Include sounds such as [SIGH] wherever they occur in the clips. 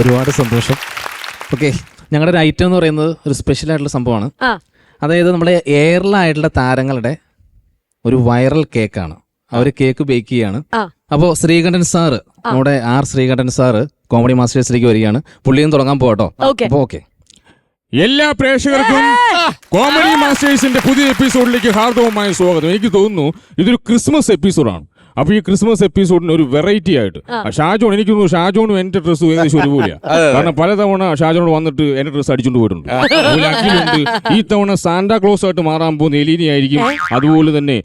ഒരുപാട് സന്തോഷം. ഓക്കെ ഞങ്ങളുടെ ഒരു ഐറ്റം എന്ന് പറയുന്നത് ഒരു സ്പെഷ്യൽ ആയിട്ടുള്ള സംഭവമാണ്. ആ. അതായത് നമ്മുടെ എയറിലായിട്ടുള്ള താരങ്ങളുടെ ഒരു വൈറൽ കേക്കാണ് അവർ കേക്ക് ബേക്ക് ചെയ്യാണ്. ആ. അപ്പോൾ ശ്രീകണ്ഠൻ സാറ് നമ്മുടെ ആർ ശ്രീകണ്ഠൻ സാറ് കോമഡി മാസ്റ്റേഴ്സിലേക്ക് വരികയാണ്. പുള്ളിയും തുടങ്ങാൻ പോകട്ടോ ഓക്കേ. അപ്പോൾ ഓക്കെ എല്ലാ പ്രേക്ഷകർക്കും കോമഡി മാസ്റ്റേഴ്സിന്റെ പുതിയ എപ്പിസോഡിലേക്ക് ഹാർദവമായ സ്വാഗതം. എനിക്ക് തോന്നുന്നു ഇതൊരു ക്രിസ്മസ് എപ്പിസോഡാണ് അപ്പൊ ഈ ക്രിസ്മസ് എപ്പിസോഡിന് ഒരു വെറൈറ്റി ആയിട്ട്. ഷാജോൺ എനിക്ക് തോന്നുന്നു ഷാജോണും എന്റെ ഡ്രസ്സ് ഏകദേശം ഒരുപോലെയാണ് [LAUGHS] കാരണം പലതവണ ഷാജോൺ വന്നിട്ട് എന്റെ ഡ്രസ്സ് അടിച്ചുകൊണ്ട് പോയിട്ടുണ്ട്. ഈ തവണ സാന്റാ ക്ലോസ് ആയിട്ട് മാറാൻ പോകുന്ന എലീനി ആയിരിക്കും. അതുപോലെ തന്നെ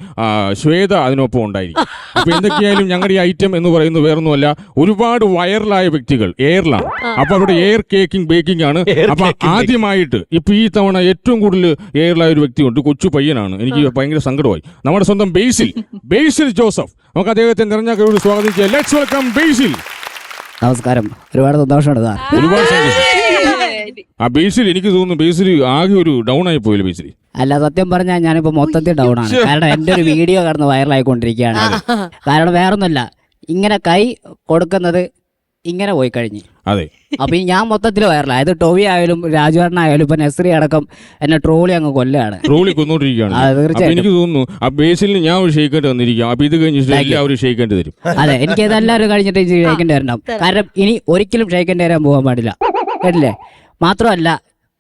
ശ്വേത അതിനൊപ്പം ഉണ്ടായിരിക്കും. അപ്പൊ എന്തൊക്കെയായാലും ഞങ്ങളുടെ ഈ ഐറ്റം എന്ന് പറയുന്നത് വേറൊന്നുമല്ല ഒരുപാട് വൈറലായ വ്യക്തികൾ എയറിലാണ് അപ്പൊ അവരുടെ എയർ കേക്കിംഗ് ബേക്കിംഗ് ആണ്. അപ്പൊ ആദ്യമായിട്ട് ഇപ്പൊ ഈ തവണ ഏറ്റവും കൂടുതൽ എയറിലായ ഒരു വ്യക്തിയുണ്ട് കൊച്ചു പയ്യനാണ്. എനിക്ക് ഭയങ്കര സങ്കടമായി. നമ്മുടെ സ്വന്തം ബേസിൽ ബേസിൽ ജോസഫ്. നമുക്ക് അദ്ദേഹത്തെ നിറഞ്ഞ കഴിവ് സ്വാഗതം ചെയ്യാം ലെറ്റ്സ് വെൽക്കം ബേസിൽ നമസ്കാരം. ഒരുപാട് സന്തോഷമുണ്ട് സാർ. ഒരുപാട് സന്തോഷം. ആ ബേസിൽ എനിക്ക് തോന്നുന്നു ബേസിൽ ആകെ ഒരു ഡൗൺ ആയി പോയില്ല ബേസിൽ അല്ല സത്യം പറഞ്ഞാൽ ഞാനിപ്പോ മൊത്തത്തിൽ ഡൗൺ ആണ്. കാരണം എന്റെ ഒരു [LAUGHS] വീഡിയോ കടന്ന് വൈറലായിക്കൊണ്ടിരിക്കുകയാണ് കാരണം വേറൊന്നുമല്ല. ഇങ്ങനെ കൈ കൊടുക്കുന്നത് ഇങ്ങനെ പോയി കഴിഞ്ഞു. അതെ. അപ്പൊ ഞാൻ മൊത്തത്തിൽ വൈറലായി. അത് ടോവി ആയാലും രാജുവേട്ടനായാലും ഇപ്പൊ നെസ്രി അടക്കം എന്നെ ട്രോളി അങ്ങ് കൊല്ലാണ്. ട്രോളി കൊന്നോണ്ടിരിക്കുകയാണ്. അപ്പൊ എനിക്ക് തോന്നുന്നു ആ ബേസിൽ ഞാൻ ഒരു ഷെയ്ക്കേണ്ടി വന്നിരിക്കും. അപ്പൊ ഇത് കഴിഞ്ഞിട്ട് എല്ലാവരും തരും. അതെ എനിക്ക് ഇതെല്ലാവരും കഴിഞ്ഞിട്ട് ക്ഷയിക്കേണ്ടി വരണം. കാരണം ഇനി ഒരിക്കലും ക്ഷയിക്കേണ്ടി വരാൻ പോകാൻ പാടില്ല. കേട്ടില്ലേ? മാത്രമല്ല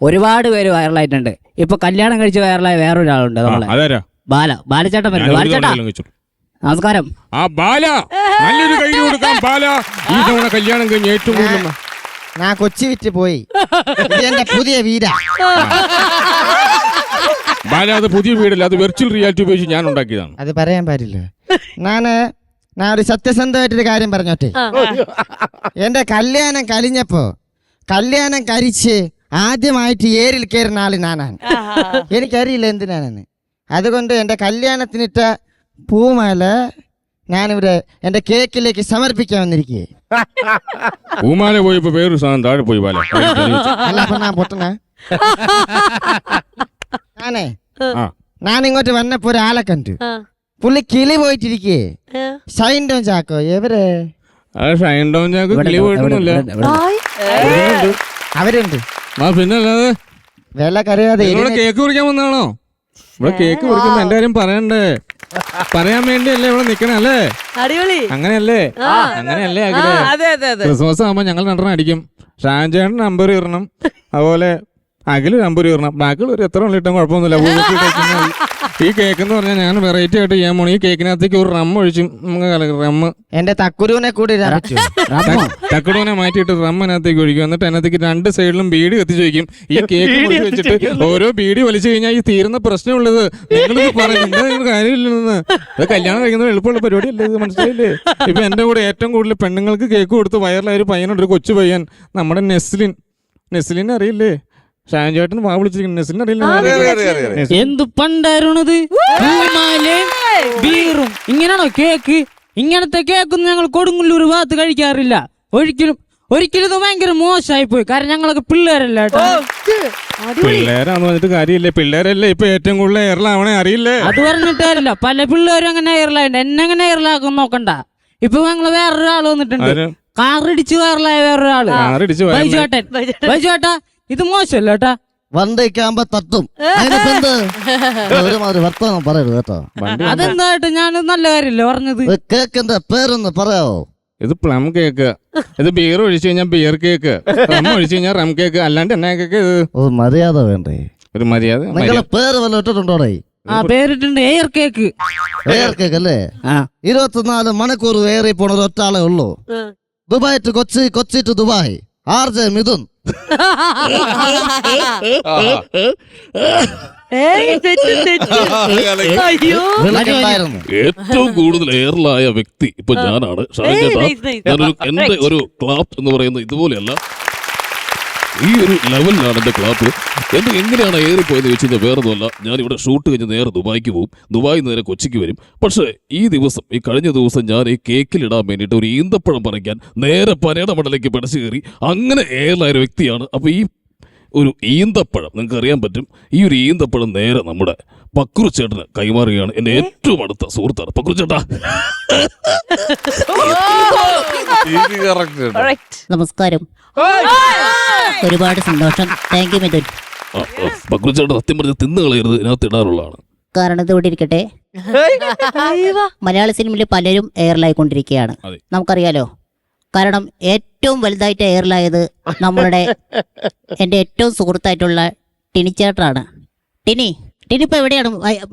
ഒരുപാട് പേര് വൈറലായിട്ടുണ്ട്. ഇപ്പൊ കല്യാണം കഴിച്ച് വൈറലായ വേറൊരാളുണ്ട് നമ്മളെ. ബാല. ബാലചേട്ടൻ ബാലചേട്ടാ. ബാലച്ചേട്ടാ. നമസ്കാരം. ആ ബാല. നല്ലൊരു കൈ കൊടുക്കാം ബാല. ഈ തവണ കല്യാണം കഴിഞ്ഞ് ഏറ്റവും കൂടുതൽ ഞാൻ കൊച്ചി വിറ്റ് പോയി. എന്റെ പുതിയ വീടാ. ബാല അത് പുതിയ വീടല്ല അത് വെർച്വൽ റിയാലിറ്റി ഉപയോഗിച്ച് ഞാൻ ഉണ്ടാക്കിയതാണ്. അത് പറയാൻ പാടില്ല. ഞാൻ ഞാൻ ഒരു സത്യസന്ധമായിട്ടൊരു കാര്യം പറഞ്ഞോട്ടെ. എന്റെ കല്യാണം കലിഞ്ഞപ്പോ കല്യാണം കരിച്ച് ആദ്യമായിട്ട് ഏരിൽ കയറുന്ന ആൾ ഞാനാണ്. എനിക്കറിയില്ല എന്തിനാണെന്ന്. അതുകൊണ്ട് എന്റെ കല്യാണത്തിനിട്ട പൂമാല ഞാനിവിടെ എന്റെ കേക്കിലേക്ക് സമർപ്പിക്കാൻ വന്നിരിക്കേ. പൂമാല പോയപ്പോ വേറൊരു സാധനം താഴെ പോയി അല്ല അപ്പൊ ഞാൻ പൊട്ടണ. ഞാനേ ഞാൻ ഇങ്ങോട്ട് വന്നപ്പോ ഒരാളെ കണ്ടു. പുള്ളി കിളി പോയിട്ടിരിക്കേ. ആ. ഷൈൻഡോ ചാക്കോ എവരെ? ചാക്ക് കിളി പോയിട്ടൊന്നുമില്ല. അവരുണ്ട്. വില കറിയാതെ കേക്ക് കുറിക്കാൻ വന്നാണോ ഇവിടെ കേക്ക് കുറിക്കുമ്പോ എന്റെ കാര്യം പറയണ്ടേ? പറയാൻ വേണ്ടിയല്ലേ ഇവിടെ നിക്കണേ അല്ലേ? അടിപൊളി. അങ്ങനെയല്ലേ? അങ്ങനെയല്ലേ അതെ അതെ അതെ. ക്രിസ്മസ് ആകുമ്പോ ഞങ്ങൾ രണ്ടെണ്ണം അടിക്കും. ഷാൻചേട്ടൻ നമ്പർ ഇറണം അതുപോലെ അഖിൽ നമ്പർ ഇറണം ബാക്കിൽ ഒരു എത്ര ഉള്ളിട്ടും കുഴപ്പമൊന്നുമില്ല. [LAUGHS] ഈ കേക്ക് എന്ന് പറഞ്ഞാൽ ഞാൻ വെറൈറ്റി ആയിട്ട് ചെയ്യാൻ പോണു. ഈ കേക്കിനകത്തേക്ക് ഒരു റമ്മ ഒഴിച്ചും നമുക്ക് കലക്കും റമ്മ് എന്റെ തക്കുരുവിനെ കൂടി തക്കുരുവിനെ മാറ്റിയിട്ട് തക്കടൂനെ മാറ്റിയിട്ട് റമ്മനകത്തേക്ക് ഒഴിക്കും. എന്നിട്ട് അതിനകത്തേക്ക് രണ്ട് സൈഡിലും ബീഡി കത്തിച്ച് വയ്ക്കും ഈ കേക്ക് വെച്ചിട്ട് ഓരോ ബീഡി വലിച്ചു കഴിഞ്ഞാൽ ഈ തീരുന്ന പ്രശ്നമുള്ളത്. നിങ്ങൾ പറയുന്നത് നിങ്ങൾ കാര്യമില്ലെന്ന്. അത് കല്യാണം കഴിക്കുന്നത് എളുപ്പമുള്ള പരിപാടിയല്ലേ ഇത്? മനസ്സിലായില്ലേ? ഇപ്പൊ എന്റെ കൂടെ ഏറ്റവും കൂടുതൽ പെണ്ണുങ്ങൾക്ക് കേക്ക് കൊടുത്ത് വയറിലായ ഒരു പയ്യനുണ്ട് ഒരു കൊച്ചു പയ്യൻ. നമ്മുടെ നെസ്ലിൻ. നെസ്ലിൻ അറിയില്ലേ? ഷാൻ ചേട്ടൻ വാ വിളിച്ചിരിക്കുന്നു. നെസ്ലിൻ അറിയില്ല നെസ്ലിൻ. എന്ത് പണ്ടായിരുന്നത് പൂമാലയും ബീറും. ഇങ്ങനെയാണോ കേക്ക്? ഇങ്ങനത്തെ കേക്ക് ഞങ്ങൾ കൊടുങ്ങല്ലൂർ ഭാഗത്ത് കഴിക്കാറില്ല. ഒരിക്കലും ഒരിക്കലും ഇത് ഭയങ്കര മോശമായി പോയി കാരണം ഞങ്ങളൊക്കെ പിള്ളേരല്ല കേട്ടോ. പിള്ളേരാന്ന് പറഞ്ഞിട്ട് കാര്യമില്ല. പിള്ളേരല്ലേ ഇപ്പൊ ഏറ്റവും കൂടുതൽ എയർലാവണേ? അറിയില്ലേ? അത് പറഞ്ഞിട്ടല്ല പല പിള്ളേരും അങ്ങനെ എയർലൈൻ എന്നെ അങ്ങനെ എയർലാക്കും നോക്കണ്ട. ഇപ്പൊ ഞങ്ങൾ വേറൊരാൾ വന്നിട്ടുണ്ട്? കാറിടിച്ച് വയറലായ വേറൊരാൾ. ബൈജുവേട്ടൻ. ബൈജുവേട്ടാ ഇത് മോശമല്ല കേട്ടാ. വണ്ടിക്കാകുമ്പോ തട്ടും. [LAUGHS] ഒരുമാതിരി വർത്തമാനം പറയരുത് കേട്ടോ. അതെന്തായിട്ട് ഞാൻ നല്ല കാര്യമല്ലേ പറഞ്ഞത്? കേക്കിന്റെ പേരൊന്ന് പറയാവോ? ഇത് പ്ലം കേക്ക്. ഇത് ബിയർ ഒഴിച്ചു കഴിഞ്ഞാൽ ബിയർ കേക്ക്. റം ഒഴിച്ചു കഴിഞ്ഞാൽ റം കേക്ക്. അല്ലാണ്ട് എന്നാ കേക്ക് ഇത്? മര്യാദ വേണ്ടേ? ഒരു മര്യാദ നിങ്ങളെ പേര് വല്ല ഇട്ടിട്ടുണ്ടോടേ? ആ പേരിട്ടുണ്ട് എയർ കേക്ക് എയർ കേക്ക് അല്ലേ? ഇരുപത്തിനാല് മണിക്കൂർ ഏറി പോണ ഒരു ആളേ ഉള്ളൂ. Dubai to Kochi Kochi to Dubai. R J Mithun. ഏറ്റവും കൂടുതൽ എയറിലായ വ്യക്തി ഇപ്പൊ ഞാനാണ്. ചേട്ടാ nice. ഞാനൊരു എന്റെ ഒരു ക്ലാപ്പ് എന്ന് പറയുന്നത് ഇതുപോലെയല്ല. ഈ ഒരു ലെവലിലാണ് എന്റെ ക്ലാപ്പ് എന്ത് എങ്ങനെയാണ് ഏറി പോയെന്ന് ചോദിച്ചു കഴിഞ്ഞാൽ വേറെ ഒന്നുമല്ല ഞാൻ ഇവിടെ ഷൂട്ട് കഴിഞ്ഞ് നേരെ ദുബായിക്ക് പോകും ദുബായിൽ നിന്ന് നേരെ കൊച്ചിക്ക് വരും. പക്ഷേ ഈ ദിവസം ഈ കഴിഞ്ഞ ദിവസം ഞാൻ ഈ കേക്കിലിടാൻ വേണ്ടിയിട്ട് ഒരു ഈന്തപ്പഴം പറിക്കാൻ നേരെ പനയുടെ മടലേക്ക് പിടച്ചു കയറി. അങ്ങനെ എയറിലായ ഒരു വ്യക്തിയാണ്. അപ്പോൾ ഈ ഒരു ഈന്തപ്പഴം. നിങ്ങൾക്ക് അറിയാൻ പറ്റും ഈ ഒരു ഈന്തപ്പഴം നേരെ നമ്മുടെ പക്രു ചേട്ടന് കൈമാറുകയാണ് എന്റെ ഏറ്റവും അടുത്ത സുഹൃത്താണ്. പക്രു ചേട്ടാ. Correct. നമസ്കാരം. ഒരുപാട് സന്തോഷം. Thank you Mithun. പക്രുച്ചേട്ടൻ സത്യം പറഞ്ഞ തിന്നു കളയരുത് ഇതിനകത്ത് ഇടാറുള്ളതാണ്. കാരണം ഇതുകൊണ്ട് ഇരിക്കട്ടെ. അയ്യോ. മലയാള സിനിമയിൽ പലരും എയറിലായിക്കൊണ്ടിരിക്കുകയാണ് കൊണ്ടിരിക്കുകയാണ് നമുക്കറിയാലോ കാരണം ഏറ്റവും വലുതായിട്ട് എയറിലായത് നമ്മളുടെ എന്റെ ഏറ്റവും സുഹൃത്തായിട്ടുള്ള ടിനിച്ചേട്ടനാണ് ടിനി ടിനി ഇപ്പൊ എവിടെയാണ്?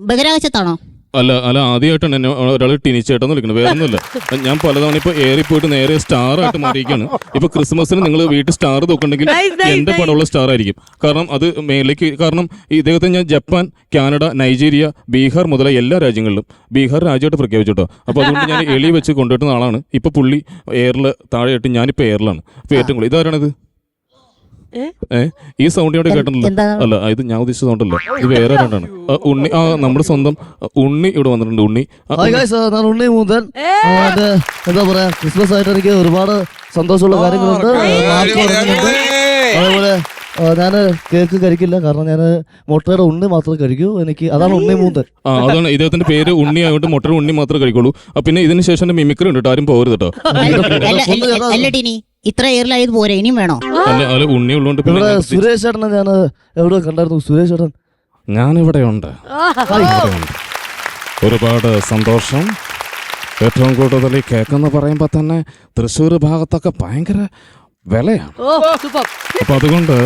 ബഹിരാകാശത്താണോ? അല്ല അല്ല ആദ്യമായിട്ടാണ് എന്നെ ഒരാൾ ടിനിച്ചേട്ടെന്ന് വിളിക്കുന്നത് വേറെ ഒന്നുമില്ല ഞാൻ പലതവണ ഇപ്പൊ ഏറി പോയിട്ട് നേരെ സ്റ്റാർ ആയിട്ട് മാറിയിരിക്കുകയാണ്. ഇപ്പൊ ക്രിസ്മസിന് നിങ്ങൾ വീട്ടിൽ സ്റ്റാർ നോക്കുന്നുണ്ടെങ്കിൽ എന്റെ പടമുള്ള സ്റ്റാർ ആയിരിക്കും കാരണം അത് മേലേക്ക് കാരണം ഇദ്ദേഹത്തെ ഞാൻ ജപ്പാൻ കാനഡ നൈജീരിയ ബീഹാർ മുതലായ എല്ലാ രാജ്യങ്ങളിലും ബീഹാർ രാജ്യമായിട്ട് പ്രഖ്യാപിച്ചു കേട്ടോ അപ്പൊ അതുകൊണ്ട് ഞാൻ എളി വെച്ച് കൊണ്ടുപോയിട്ടുന്ന ആളാണ്. ഇപ്പൊ പുള്ളി എയറിൽ താഴെയായിട്ട് ഞാനിപ്പോ എയറിലാണ് ഇപ്പൊ ഏറ്റവും കൂടുതൽ ഇതാരാണിത്? ഏ? ഏ? ഈ സൗണ്ട് ഇവിടെ കേട്ടിട്ടുണ്ടല്ലോ അല്ല ഇത് ഞാൻ ഉദ്ദേശിച്ച സൗണ്ടല്ല ഇത് വേറെ രണ്ടാണ്. ഉണ്ണി ആ നമ്മുടെ സ്വന്തം ഉണ്ണി ഇവിടെ വന്നിട്ടുണ്ട് ഉണ്ണി. ഞാൻ ഉണ്ണി അത് എന്താ പറയാ ക്രിസ്മസ് ആയിട്ട് എനിക്ക് ഒരുപാട് സന്തോഷമുള്ള കാര്യങ്ങളുണ്ട്. അതേപോലെ ഞാൻ കേക്ക് കഴിക്കില്ല കാരണം ഞാൻ മുട്ടയുടെ ഉണ്ണി മാത്രമേ കഴിക്കൂ. എനിക്ക് അതാണ് ഉണ്ണി മൂന്ന് ആ അതാണ് ഇദ്ദേഹത്തിന്റെ പേര് ഉണ്ണി ആയതുകൊണ്ട് മുട്ടയുടെ ഉണ്ണി മാത്രമേ കഴിക്കുള്ളൂ. പിന്നെ ഇതിന് ശേഷം മിമിക്രി ഉണ്ട് കേട്ടോ ആരും പോകരുത് കേട്ടോ. ഇത്ര എയറിലായത് പോരെ ഇനിയും വേണോ? അല്ല അല്ല ഉണ്ണി ഉള്ളോണ്ട് പിന്നെ ഇവിടെ ഞാൻ- സുരേഷ് ചേട്ടനെ ഞാൻ എവിടെ കണ്ടായിരുന്നു? സുരേഷ് ചേട്ടൻ. ഞാനിവിടെ ഉണ്ട് ഒരുപാട് സന്തോഷം. ഏറ്റവും കൂടുതൽ ഈ കേക്കെന്ന് പറയുമ്പോൾ തന്നെ തൃശ്ശൂർ ഭാഗത്തൊക്കെ ഭയങ്കര വിലയാണ്. ഓ സൂപ്പർ. അപ്പൊ അതുകൊണ്ട്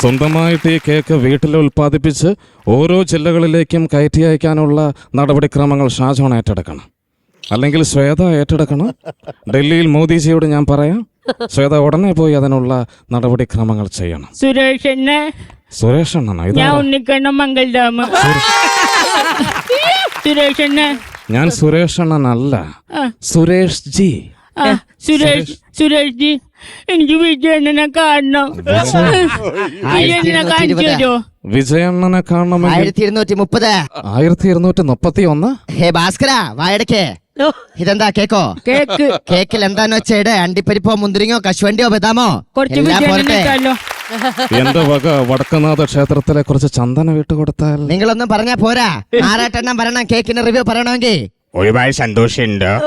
സ്വന്തമായിട്ട് ഈ കേക്ക് വീട്ടിൽ ഉൽപ്പാദിപ്പിച്ച് ഓരോ ജില്ലകളിലേക്കും കയറ്റി അയക്കാനുള്ള നടപടിക്രമങ്ങൾ ഷാജോൺ ഏറ്റെടുക്കണം. അല്ലെങ്കിൽ ശ്വേത ഏറ്റെടുക്കണം. ഡൽഹിയിൽ മോദിജിയോട് ഞാൻ പറയാം ശ്വേത ഉടനെ പോയി അതിനുള്ള നടപടിക്രമങ്ങൾ ചെയ്യണം. സുരേഷ് എന്നെ സുരേഷ് അണ്ണനാ ഞാൻ ഇതാ ഉണ്ണിക്കണ്ണ മംഗൾദാമ് സുരേഷ് എന്നെ ഞാൻ സുരേഷ് അണ്ണനല്ല ആ. സുരേഷ് ജി ആ, സുരേഷ് സുരേഷ് ജി എനിക്ക് വിജയണ്ണനെ കാണണം. വിജയണ്ണനെ? കാണിച്ചു തരുമോ? വിജയണ്ണനെ കാണണമെങ്കിൽ ആയിരത്തി ഇരുന്നൂറ്റി മുപ്പത്. ആയിരത്തി ഇരുന്നൂറ്റി മുപ്പത്തി ഒന്ന് ഹേ ഭാസ്കര വായടക്കേ ഇതെന്താ കേക്കോ? കേക്ക്. കേക്കിൽ എന്താന്ന് വെച്ചേടെ? അണ്ടിപ്പരിപ്പോ മുന്തിരിങ്ങോ കശുവണ്ടിയോ ബദാമോ? കുറച്ച് എല്ലാം പോരട്ടെ എന്റെ വക വടക്കനാഥ ക്ഷേത്രത്തിലെ കുറച്ച് ചന്ദന വിട്ട് കൊടുത്താൽ? നിങ്ങളൊന്നും പറഞ്ഞാ പോരാ. ആറാട്ടെണ്ണം പറയണം കേക്കിന്റെ റിവ്യൂ പറയണമെങ്കിൽ ഒരുപാട് സന്തോഷമുണ്ട്.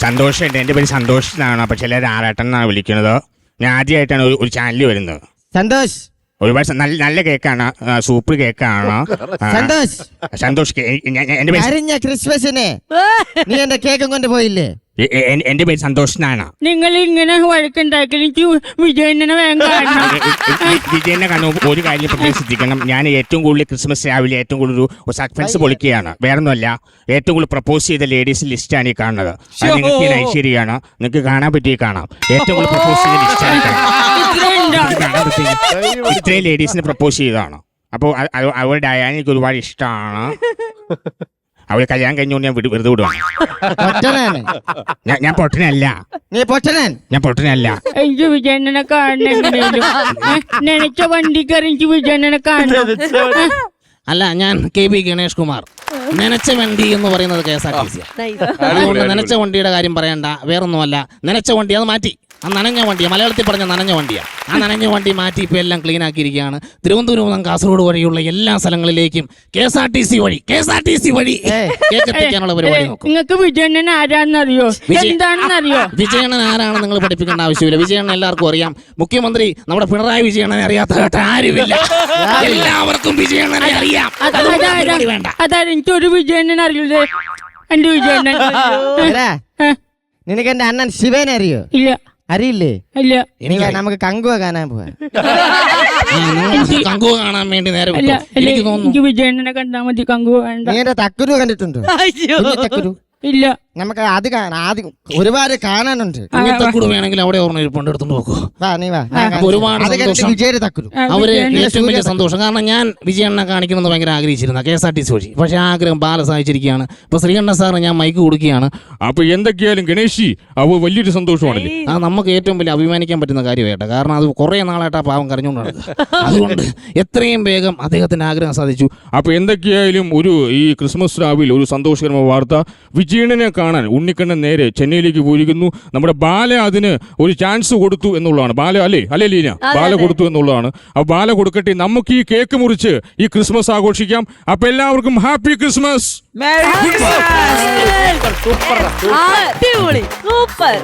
സന്തോഷമുണ്ട്. എന്റെ പേര് സന്തോഷ് എന്നാണ്. അപ്പൊ ചിലർ ആറാട്ടൻ എന്നാണ് വിളിക്കുന്നത്. ഞാൻ ആദ്യമായിട്ടാണ് ഒരു- ചാനലിൽ വരുന്നത്. സന്തോഷ്. ഒരുപാട് സ- നല്ല നല്ല കേക്കാണ്. ആ, സൂപ്പർ കേക്കാണ്. ആ, സന്തോഷ്. സന്തോഷ് കേ- ഞാൻ- പേര് കഴിഞ്ഞ ക്രിസ്മസിന് നീ എന്റെ കേക്കും കൊണ്ട് പോയില്ലേ? എ- എ- എൻ- എന്റെ പേര് സന്തോഷ് എന്നാണ് നിങ്ങൾ ഇങ്ങനെ വഴക്കുണ്ടാക്കി എനിക്ക് വിജയണ്ണനെ വേഗം കാണണം. വിജയനെ കാണും ഒരു കാര്യം പ്രത്യേകം ശ്രദ്ധിക്കണം ഞാൻ ഏറ്റവും കൂടുതൽ ക്രിസ്മസ് രാവിലെ ഏറ്റവും കൂടുതൽ ഒരു സസ്പെൻസ് പൊളിക്കുകയാണ്. വേറൊന്നുമല്ല ഏറ്റവും കൂടുതൽ പ്രപ്പോസ് ചെയ്ത ലേഡീസ് ലിസ്റ്റാണ് ഈ കാണുന്നത്. അത് നിങ്ങൾക്ക് ഈ നിങ്ങൾക്ക് കാണാൻ പറ്റി കാണാം. ഏറ്റവും കൂടുതൽ പ്രപ്പോസ് ചെയ്ത ലിസ്റ്റാണ് ഇത്രയും ലേഡീസിന് പ്രപ്പോസ് ചെയ്തതാണ്. അപ്പോൾ അവളുടെ ഡയാന എനിക്ക് ഒരുപാട് ഇഷ്ടമാണ് അവൾ കല്യാണം കഴിഞ്ഞുകൊണ്ട് ഞാൻ വിടു- വെറുതെ വിടുവാണ്. ഞാൻ പൊട്ടനല്ല. നീ പൊട്ടനൻ ഞാൻ പൊട്ടനല്ല. എനിക്ക് വിജയനെ നനച്ച എനിക്ക് കാണണം. അല്ല ഞാൻ കെ ബി ഗണേഷ് കുമാർ. നനച്ച വണ്ടി എന്ന് പറയുന്നത് K S R T C അതുകൊണ്ട് നനച്ച വണ്ടിയുടെ കാര്യം പറയണ്ട. വേറൊന്നുമല്ല. നനച്ച വണ്ടി അത് മാറ്റി. ആ നനഞ്ഞ വണ്ടിയാ. മലയാളത്തിൽ പറഞ്ഞ നനഞ്ഞ വണ്ടിയാ. ആ നനഞ്ഞ വണ്ടി മാറ്റി ഇപ്പോൾ എല്ലാം ക്ലീൻ ആക്കിയിരിക്കുകയാണ്. തിരുവനന്തപുരം മുതൽ കാസർഗോഡ് വഴിയുള്ള എല്ലാ സ്ഥലങ്ങളിലേക്കും K S R T C വഴി K S R T C വഴി കേക്ക് എത്തിക്കാനുള്ള പരിപാടി നോക്കും. നിങ്ങക്ക് വിജയണ്ണൻ ആരാന്നറിയോ എന്താണെന്നറിയോ? വിജയണ്ണൻ ആരാണെന്ന് നിങ്ങൾ പഠിപ്പിക്കേണ്ട ആവശ്യമില്ല. വിജയണ്ണൻ എല്ലാവർക്കും അറിയാം. മുഖ്യമന്ത്രി നമ്മുടെ പിണറായി വിജയണ്ണനെ അറിയാത്ത കേട്ട ആരുമില്ല. എല്ലാവർക്കും വിജയണ്ണനെ അറിയാം. അതായത് എനിക്ക് ഒരു വിജയണ്ണൻ അറിയില്ലേ? എന്റെ വിജയണ്ണൻ. നിനക്ക് എന്റെ അണ്ണൻ ശിവനെ അറിയോ? ഇല്ല. അറിയില്ലേ ഇല്ല. എനിക്ക് നമുക്ക് കങ്കുവ കാണാൻ പോവാ. കാണാൻ വേണ്ടി നേരെ. എനിക്ക് തോന്നുന്നു. എനിക്ക് വിജയണ്ണനെ കണ്ടാ മതി കങ്കു വേണ്ട. നീ എന്റെ തക്കുരു കണ്ടിട്ടുണ്ടോ? അയ്യോ. കുഞ്ഞി തക്കുരു ഇല്ല. നമുക്ക് അത് കാണാം ആദ്യം ഒരുപാട് കാണാനുണ്ട്. ഇങ്ങനത്തെ കൂടെ വേണമെങ്കിൽ അവിടെ ഓർമ്മ ഇരിപ്പുണ്ട് എടുത്തു നോക്കൂ വാ നീ വാ. ഒരുപാട് സന്തോഷം. വിജയുടെ തക്കുരു അവർ ഏറ്റവും വലിയ സന്തോഷം. കാരണം ഞാൻ വിജയണ്ണ കാണിക്കണമെന്ന് ഭയങ്കര ആഗ്രഹിച്ചിരുന്ന K S R T C വഴി. പക്ഷെ ആഗ്രഹം ബാല സഹായിച്ചിരിക്കുകയാണ്. ഇപ്പൊ ശ്രീകണ്ഠ സാറിന് ഞാൻ മൈക്ക് കൊടുക്കുകയാണ്. അപ്പൊ എന്തൊക്കെയായാലും ഗണേശി അവ വലിയൊരു സന്തോഷമാണ് ആ നമുക്ക് ഏറ്റവും വലിയ അഭിമാനിക്കാൻ പറ്റുന്ന കാര്യമായിട്ട്. കാരണം അത് കുറെ നാളായിട്ട് ആ പാവം കരഞ്ഞുകൊണ്ട് അതുകൊണ്ട് എത്രയും വേഗം അദ്ദേഹത്തിന്റെ ആഗ്രഹം സാധിച്ചു. അപ്പൊ എന്തൊക്കെയായാലും ഒരു ഈ ക്രിസ്മസ് രാവിലെ ഒരു സന്തോഷകരമായ വാർത്ത. വിജയണ്ണനെ കാണാൻ കാണാൻ ഉണ്ണിക്കണ്ണൻ നേരെ ചെന്നൈയിലേക്ക് പോയിരിക്കുന്നു. നമ്മുടെ ബാല അതിന് ഒരു ചാൻസ് കൊടുത്തു എന്നുള്ളതാണ്. ബാല അല്ലേ? അല്ലേ ലീന? ബാല കൊടുത്തു എന്നുള്ളതാണ്. അപ്പൊ ബാല കൊടുക്കട്ടെ. നമുക്ക് ഈ കേക്ക് മുറിച്ച് ഈ ക്രിസ്മസ് ആഘോഷിക്കാം. അപ്പൊ എല്ലാവർക്കും ഹാപ്പി ക്രിസ്മസ് സൂപ്പർ സൂപ്പർ